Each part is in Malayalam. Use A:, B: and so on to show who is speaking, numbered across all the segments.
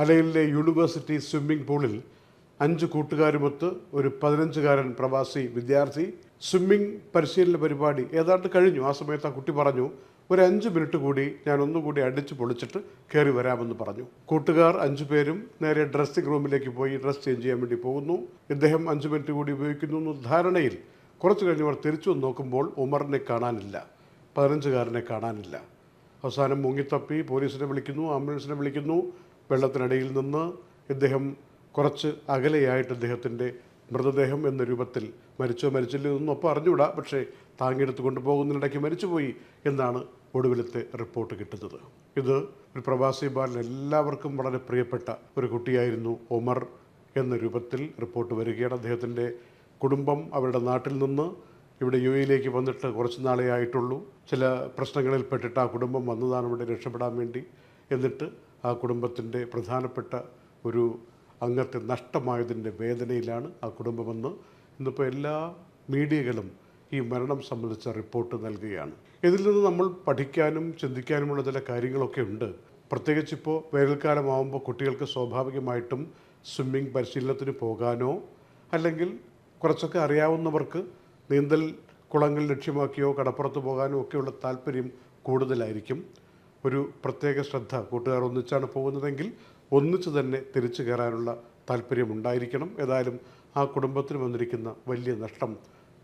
A: അലയിലെ യൂണിവേഴ്സിറ്റി സ്വിമ്മിംഗ് പൂളിൽ അഞ്ച് കൂട്ടുകാരുമൊത്ത് ഒരു പതിനഞ്ചുകാരൻ പ്രവാസി വിദ്യാർത്ഥി സ്വിമ്മിംഗ് പരിശീലന പരിപാടി ഏതാണ്ട് കഴിഞ്ഞു. ആ സമയത്ത് ആ കുട്ടി പറഞ്ഞു ഒരു അഞ്ച് മിനിറ്റ് കൂടി ഞാൻ ഒന്നുകൂടി അടിച്ച് പൊളിച്ചിട്ട് കയറി വരാമെന്ന് പറഞ്ഞു. കൂട്ടുകാർ അഞ്ചു പേരും നേരെ ഡ്രസ്സിംഗ് റൂമിലേക്ക് പോയി ഡ്രസ് ചേഞ്ച് ചെയ്യാൻ വേണ്ടി പോകുന്നു. ഇദ്ദേഹം അഞ്ച് മിനിറ്റ് കൂടി ഉപയോഗിക്കുന്നു എന്ന ധാരണയിൽ കുറച്ച് കഴിഞ്ഞവർ തിരിച്ചു നോക്കുമ്പോൾ ഉമറിനെ കാണാനില്ല പതിനഞ്ചുകാരനെ കാണാനില്ല. അവസാനം മുങ്ങിത്തപ്പി പോലീസിനെ വിളിക്കുന്നു ആംബുലൻസിനെ വിളിക്കുന്നു. വെള്ളത്തിനടിയിൽ നിന്ന് ഇദ്ദേഹം കുറച്ച് അകലെയായിട്ട് ഇദ്ദേഹത്തിന്റെ മൃതദേഹം എന്ന രൂപത്തിൽ മരിച്ചോ മരിച്ചില്ലോ എന്നൊന്നും ഒപ്പം അറിഞ്ഞുകൂടാ. പക്ഷേ താങ്ങിയെടുത്ത് കൊണ്ടുപോകുന്നതിനിടയ്ക്ക് മരിച്ചുപോയി എന്നാണ് ഒടുവിലത്തെ റിപ്പോർട്ട് കിട്ടുന്നത്. ഇത് ഒരു പ്രവാസി ബാലൻ എല്ലാവർക്കും വളരെ പ്രിയപ്പെട്ട ഒരു കുട്ടിയായിരുന്നു ഒമർ എന്ന രൂപത്തിൽ റിപ്പോർട്ട് വരികയാണ്. അദ്ദേഹത്തിന്റെ കുടുംബം അവരുടെ നാട്ടിൽ നിന്ന് ഇവിടെ യു എയിലേക്ക് വന്നിട്ട് കുറച്ച് നാളേ ആയിട്ടുള്ളൂ. ചില പ്രശ്നങ്ങളിൽ പെട്ടിട്ട് ആ കുടുംബം വന്നതാണ് ഇവിടെ രക്ഷപ്പെടാൻ വേണ്ടി. എന്നിട്ട് ആ കുടുംബത്തിന്റെ പ്രധാനപ്പെട്ട ഒരു അംഗത്തെ നഷ്ടമായതിന്റെ വേദനയിലാണ് ആ കുടുംബമെന്ന് ഇന്നിപ്പോൾ എല്ലാ മീഡിയകളും ഈ മരണം സംബന്ധിച്ച റിപ്പോർട്ട് നൽകുകയാണ്. ഇതിൽ നിന്ന് നമ്മൾ പഠിക്കാനും ചിന്തിക്കാനുമുള്ള ചില കാര്യങ്ങളൊക്കെ ഉണ്ട്. പ്രത്യേകിച്ച് ഇപ്പോൾ വേനൽക്കാലമാകുമ്പോൾ കുട്ടികൾക്ക് സ്വാഭാവികമായിട്ടും സ്വിമ്മിംഗ് പരിശീലനത്തിന് പോകാനോ അല്ലെങ്കിൽ കുറച്ചൊക്കെ അറിയാവുന്നവർക്ക് നീന്തൽ കുളങ്ങൾ ലക്ഷ്യമാക്കിയോ കടപ്പുറത്ത് പോകാനോ ഒക്കെയുള്ള താല്പര്യം കൂടുതലായിരിക്കും. ഒരു പ്രത്യേക ശ്രദ്ധ കൂട്ടുകാർ ഒന്നിച്ചാണ് പോകുന്നതെങ്കിൽ ഒന്നിച്ചു തന്നെ തിരിച്ചു കയറാനുള്ള താല്പര്യം ഉണ്ടായിരിക്കണം. ഏതായാലും ആ കുടുംബത്തിന് വന്നിരിക്കുന്ന വലിയ നഷ്ടം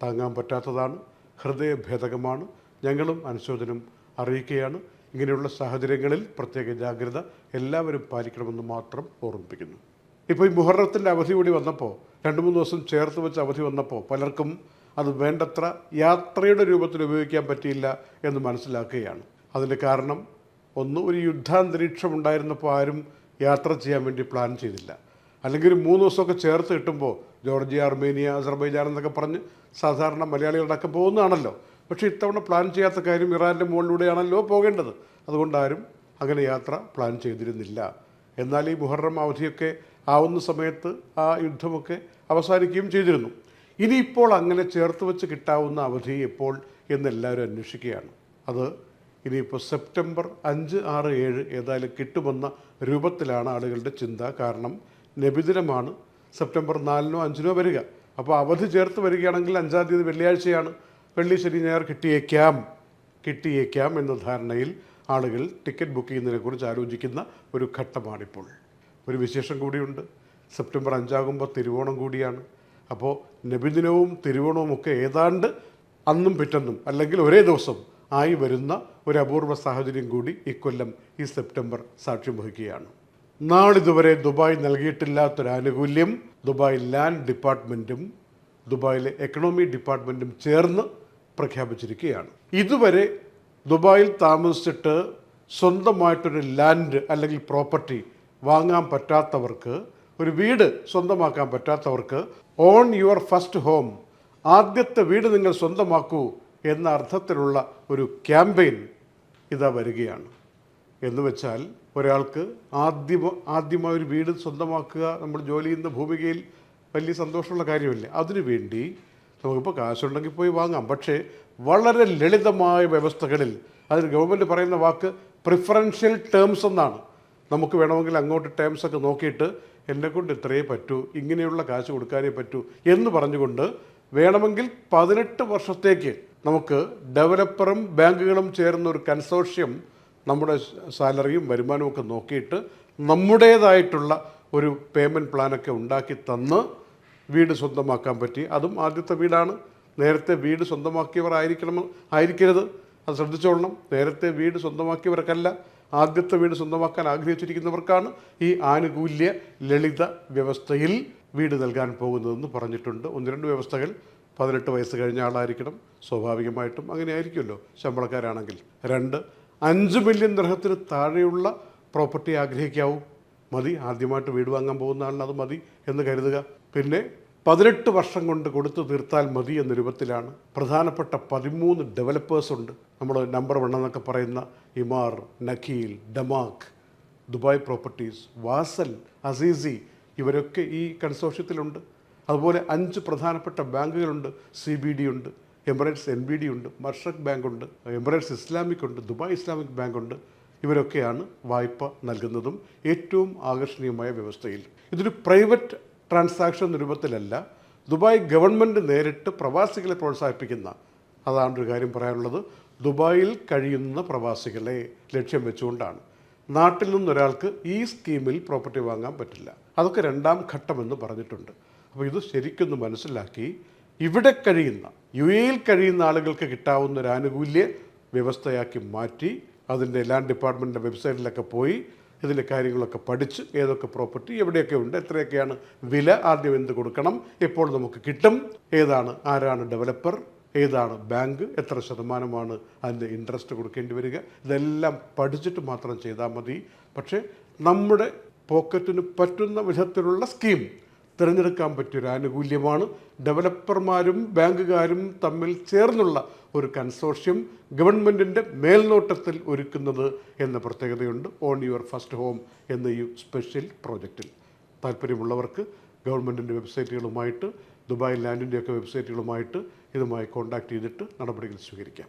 A: താങ്ങാൻ പറ്റാത്തതാണ് ഹൃദയഭേദകമാണ്. ഞങ്ങളും അനുശോചനം അറിയിക്കുകയാണ്. ഇങ്ങനെയുള്ള സാഹചര്യങ്ങളിൽ പ്രത്യേക ജാഗ്രത എല്ലാവരും പാലിക്കണമെന്ന് മാത്രം ഓർമ്മിപ്പിക്കുന്നു. ഇപ്പോൾ ഈ മുഹറത്തിന്റെ അവധി കൂടി വന്നപ്പോൾ രണ്ട് മൂന്ന് ദിവസം ചേർത്ത് വെച്ച് അവധി വന്നപ്പോൾ പലർക്കും അത് വേണ്ടത്ര യാത്രയുടെ രൂപത്തിൽ ഉപയോഗിക്കാൻ പറ്റിയില്ല എന്ന് മനസ്സിലാക്കുകയാണ്. അതിന്റെ കാരണം ഒന്ന് ഒരു യുദ്ധാന്തരീക്ഷം ഉണ്ടായിരുന്നപ്പോൾ ആരും യാത്ര ചെയ്യാൻ വേണ്ടി പ്ലാൻ ചെയ്തില്ല. അല്ലെങ്കിൽ ഒരു മൂന്ന് ദിവസമൊക്കെ ചേർത്ത് കിട്ടുമ്പോൾ ജോർജിയ അർമേനിയ അസർബൈജാൻ എന്നൊക്കെ പറഞ്ഞ് സാധാരണ മലയാളികളടക്കം പോകുന്നതാണല്ലോ. പക്ഷേ ഇത്തവണ പ്ലാൻ ചെയ്യാത്ത കാര്യം ഇറാന്റെ മുകളിലൂടെയാണല്ലോ പോകേണ്ടത്. അതുകൊണ്ട് ആരും അങ്ങനെ യാത്ര പ്ലാൻ ചെയ്തിരുന്നില്ല. എന്നാൽ ഈ മുഹറം അവധിയൊക്കെ ആവുന്ന സമയത്ത് ആ യുദ്ധമൊക്കെ അവസാനിക്കുകയും ചെയ്തിരുന്നു. ഇനിയിപ്പോൾ അങ്ങനെ ചേർത്ത് വെച്ച് കിട്ടാവുന്ന അവധി എപ്പോൾ എന്നെല്ലാവരും അന്വേഷിക്കുകയാണ്. അത് ഇനിയിപ്പോൾ സെപ്റ്റംബർ അഞ്ച് ആറ് ഏഴ് ഏതായാലും കിട്ടുമെന്ന രൂപത്തിലാണ് ആളുകളുടെ ചിന്ത. കാരണം നബിദിനമാണ്. സെപ്റ്റംബർ നാലിനോ അഞ്ചിനോ വരിക. അപ്പോൾ അവധി ചേർത്ത് വരികയാണെങ്കിൽ അഞ്ചാം തീയതി വെള്ളിയാഴ്ചയാണ്. വെള്ളി ശനി ഞായർ കിട്ടിയേക്കാം. കിട്ടിയേക്കാം എന്ന ധാരണയിൽ ആളുകൾ ടിക്കറ്റ് ബുക്ക് ചെയ്യുന്നതിനെക്കുറിച്ച് ആലോചിക്കുന്ന ഒരു ഘട്ടമാണിപ്പോൾ. ഒരു വിശേഷം കൂടിയുണ്ട്. സെപ്റ്റംബർ അഞ്ചാകുമ്പോൾ തിരുവോണം കൂടിയാണ്. അപ്പോൾ നബിദിനവും തിരുവോണവും ഒക്കെ ഏതാണ്ട് അന്നും പിറ്റെന്നും അല്ലെങ്കിൽ ഒരേ ദിവസം ആയി വരുന്ന ഒരു അപൂർവ സാഹചര്യം കൂടി ഇക്കൊല്ലം ഈ സെപ്റ്റംബർ സാക്ഷ്യം വഹിക്കുകയാണ്. നാളിതുവരെ ദുബായ് നൽകിയിട്ടില്ലാത്തൊരു ആനുകൂല്യം ദുബായ് ലാൻഡ് ഡിപ്പാർട്ട്മെന്റും ദുബായിലെ എക്കണോമി ഡിപ്പാർട്ട്മെന്റും ചേർന്ന് പ്രഖ്യാപിച്ചിരിക്കുകയാണ്. ഇതുവരെ ദുബായിൽ താമസിച്ചിട്ട് സ്വന്തമായിട്ടൊരു ലാൻഡ് അല്ലെങ്കിൽ പ്രോപ്പർട്ടി വാങ്ങാൻ പറ്റാത്തവർക്ക് ഒരു വീട് സ്വന്തമാക്കാൻ പറ്റാത്തവർക്ക് ഓൺ യുവർ ഫസ്റ്റ് ഹോം ആദ്യത്തെ വീട് നിങ്ങൾ സ്വന്തമാക്കൂ എന്ന അർത്ഥത്തിലുള്ള ഒരു ക്യാമ്പയിൻ ഇതാ വരികയാണ്. എന്ന് വെച്ചാൽ ഒരാൾക്ക് ആദ്യം ആദ്യമായി ഒരു വീട് സ്വന്തമാക്കുക നമ്മൾ ജോലി ചെയ്യുന്ന ഭൂമികയിൽ വലിയ സന്തോഷമുള്ള കാര്യമല്ലേ? അതിനുവേണ്ടി നമുക്കിപ്പോൾ കാശുണ്ടെങ്കിൽ പോയി വാങ്ങാം. പക്ഷേ വളരെ ലളിതമായ വ്യവസ്ഥകളിൽ അതിന് ഗവൺമെന്റ് പറയുന്ന വാക്ക് പ്രിഫറൻഷ്യൽ ടേംസ് എന്നാണ്. നമുക്ക് വേണമെങ്കിൽ അങ്ങോട്ട് ടേംസ് ഒക്കെ നോക്കിയിട്ട് എന്നെ കൊണ്ട് ഇത്രയേ പറ്റൂ ഇങ്ങനെയുള്ള കാശ് കൊടുക്കാനേ പറ്റൂ എന്ന് പറഞ്ഞുകൊണ്ട് വേണമെങ്കിൽ പതിനെട്ട് വർഷത്തേക്ക് നമുക്ക് ഡെവലപ്പറും ബാങ്കുകളും ചേർന്ന ഒരു കൺസോർഷ്യം നമ്മുടെ സാലറിയും വരുമാനവും ഒക്കെ നോക്കിയിട്ട് നമ്മുടേതായിട്ടുള്ള ഒരു പേയ്മെന്റ് പ്ലാനൊക്കെ ഉണ്ടാക്കി തന്ന് വീട് സ്വന്തമാക്കാൻ പറ്റി. അതും ആദ്യത്തെ വീടാണ്. നേരത്തെ വീട് സ്വന്തമാക്കിയവർ ആയിരിക്കണം ആയിരിക്കരുത്. അത് ശ്രദ്ധിച്ചോളണം. നേരത്തെ വീട് സ്വന്തമാക്കിയവർക്കല്ല ആദ്യത്തെ വീട് സ്വന്തമാക്കാൻ ആഗ്രഹിച്ചിരിക്കുന്നവർക്കാണ് ഈ ആനുകൂല്യ ലളിത വ്യവസ്ഥയിൽ വീട് നൽകാൻ പോകുന്നതെന്ന് പറഞ്ഞിട്ടുണ്ട്. ഒന്ന് രണ്ട് വ്യവസ്ഥകൾ പതിനെട്ട് വയസ്സ് കഴിഞ്ഞ ആളായിരിക്കണം സ്വാഭാവികമായിട്ടും അങ്ങനെ ആയിരിക്കുമല്ലോ ശമ്പളക്കാരാണെങ്കിൽ രണ്ട് അഞ്ച് മില്യൺ ഗ്രഹത്തിന് താഴെയുള്ള പ്രോപ്പർട്ടി ആഗ്രഹിക്കാവും. മതി ആദ്യമായിട്ട് വീട് വാങ്ങാൻ പോകുന്ന ആളിന് അത് മതി എന്ന് കരുതുക. പിന്നെ പതിനെട്ട് വർഷം കൊണ്ട് കൊടുത്തു തീർത്താൽ മതി എന്ന രൂപത്തിലാണ് പ്രധാനപ്പെട്ട പതിമൂന്ന് ഡെവലപ്പേഴ്സ് ഉണ്ട്. നമ്മൾ നമ്പർ വൺ എന്നൊക്കെ പറയുന്ന Emaar Nakheel Damac Dubai properties Wasl Azizi ഇവരൊക്കെ ഈ കൺസോഷ്യത്തിലുണ്ട് അതുപോലെ അഞ്ച് പ്രധാനപ്പെട്ട ബാങ്കുകളുണ്ട്. സി ബി ഡി ഉണ്ട് എമിറേറ്റ്സ് എൻ ബി ഡി ഉണ്ട് മർഷക് ബാങ്ക് ഉണ്ട് എമിറേറ്റ്സ് ഇസ്ലാമിക് ഉണ്ട് ദുബായ് ഇസ്ലാമിക് ബാങ്ക് ഉണ്ട് ഇവരൊക്കെയാണ് വായ്പ നൽകുന്നതും ഏറ്റവും ആകർഷണീയമായ വ്യവസ്ഥയിൽ. ഇതൊരു പ്രൈവറ്റ് ട്രാൻസാക്ഷൻ രൂപത്തിലല്ല ദുബായ് ഗവൺമെന്റ് നേരിട്ട് പ്രവാസികളെ പ്രോത്സാഹിപ്പിക്കുന്ന അതാണ് ഒരു കാര്യം പറയാനുള്ളത്. ദുബായിൽ കഴിയുന്ന പ്രവാസികളെ ലക്ഷ്യം വെച്ചുകൊണ്ടാണ്. നാട്ടിൽ നിന്നൊരാൾക്ക് ഈ സ്കീമിൽ പ്രോപ്പർട്ടി വാങ്ങാൻ പറ്റില്ല. അതൊക്കെ രണ്ടാം ഘട്ടമെന്ന് പറഞ്ഞിട്ടുണ്ട്. അപ്പോൾ ഇത് ശരിക്കൊന്ന് മനസ്സിലാക്കി ഇവിടെ കഴിയുന്ന യു എയിൽ കഴിയുന്ന ആളുകൾക്ക് കിട്ടാവുന്ന ഒരു ആനുകൂല്യ വ്യവസ്ഥയാക്കി മാറ്റി അതിന്റെ ലാൻഡ് ഡിപ്പാർട്ട്മെന്റിന്റെ വെബ്സൈറ്റിലൊക്കെ പോയി ഇതിന്റെ കാര്യങ്ങളൊക്കെ പഠിച്ച് ഏതൊക്കെ പ്രോപ്പർട്ടി എവിടെയൊക്കെ ഉണ്ട് എത്രയൊക്കെയാണ് വില ആദ്യം എന്ത് കൊടുക്കണം എപ്പോൾ നമുക്ക് കിട്ടും ഏതാണ് ആരാണ് ഡെവലപ്പർ ഏതാണ് ബാങ്ക് എത്ര ശതമാനമാണ് അതിന്റെ ഇൻട്രസ്റ്റ് കൊടുക്കേണ്ടി വരിക ഇതെല്ലാം പഠിച്ചിട്ട് മാത്രം ചെയ്താൽ മതി. പക്ഷേ നമ്മുടെ പോക്കറ്റിന് പറ്റുന്ന വിധത്തിലുള്ള സ്കീം തിരഞ്ഞെടുക്കാൻ പറ്റിയൊരു ആനുകൂല്യമാണ്. ഡെവലപ്പർമാരും ബാങ്കുകാരും തമ്മിൽ ചേർന്നുള്ള ഒരു കൺസോർഷ്യം ഗവൺമെന്റിന്റെ മേൽനോട്ടത്തിൽ ഒരുക്കുന്നത് എന്ന പ്രത്യേകതയുണ്ട്. ഓൺ യുവർ ഫസ്റ്റ് ഹോം എന്ന ഈ സ്പെഷ്യൽ പ്രോജക്റ്റിൽ. താല്പര്യമുള്ളവർക്ക് ഗവൺമെന്റിന്റെ വെബ്സൈറ്റുകളുമായിട്ട് ദുബായ് ലാൻഡിന്റെയൊക്കെ വെബ്സൈറ്റുകളുമായിട്ട് ഇതുമായി കോൺടാക്ട് ചെയ്തിട്ട് നടപടികൾ സ്വീകരിക്കാം.